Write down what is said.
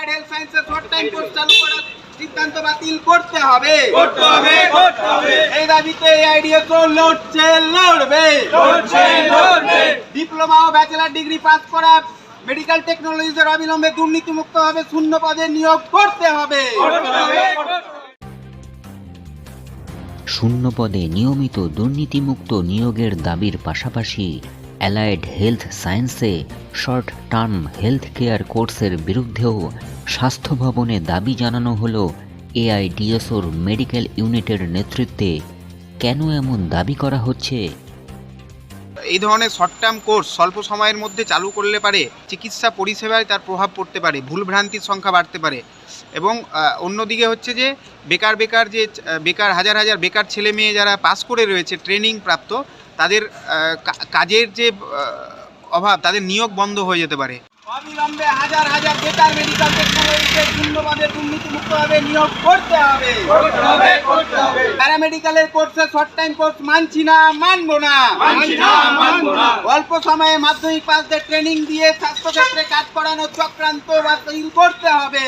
Applied health সায়েন্সে short time course চালু করার সিদ্ধান্ত বাতিল করতে হবে। করতে হবে করতে হবে। এই দাবিতে এই আইডিয়া তো লড়ছে লড়বে। লড়ছে লড়বে। ডিপ্লোমা ও ডিগ্রি পাস করা মেডিকেল অবিলম্বে দুর্নীতিমুক্ত হবে শূন্য পদে নিয়োগ করতে হবে। শূন্য পদে নিয়মিত দুর্নীতিমুক্ত নিয়োগের দাবির পাশাপাশি অ্যালায়েড হেলথ সায়েন্সে শর্ট টার্ম হেলথ কেয়ার কোর্সের বিরুদ্ধেও স্বাস্থ্য ভবনে দাবি জানানো হলো, এআইডিএসওর মেডিকেল ইউনিটের নেতৃত্বে কেন এমন দাবি করা হচ্ছে? এই ধরনের শর্ট টার্ম কোর্স স্বল্প সময়ের মধ্যে চালু করলে পারে, চিকিৎসা পরিষেবায় তার প্রভাব পড়তে পারে ভুলভ্রান্তির সংখ্যা বাড়তে পারে। এবং অন্যদিকে হচ্ছে যে, বেকার বেকার যে বেকার, হাজার হাজার বেকার ছেলে মেয়ে যারা পাস করে রয়েছে, ট্রেনিং প্রাপ্ত, তাদের কাজের যে অভাব, তাদের নিয়োগ বন্ধ হয়ে যেতে পারে। অবিলম্বে হাজার হাজার বেকার মেডিকেল টেকনোলজিতে দুর্নীতিমুক্ত ভাবে নিয়োগ করতে হবে। প্যারামেডিক্যালের কোর্সে শর্ট টাইম কোর্স মানছি না মানবো না। অল্প সময়ে মাধ্যমিক পাসদের ট্রেনিং দিয়ে স্বাস্থ্যক্ষেত্রে কাজ করানোর চক্রান্ত বাতিল করতে হবে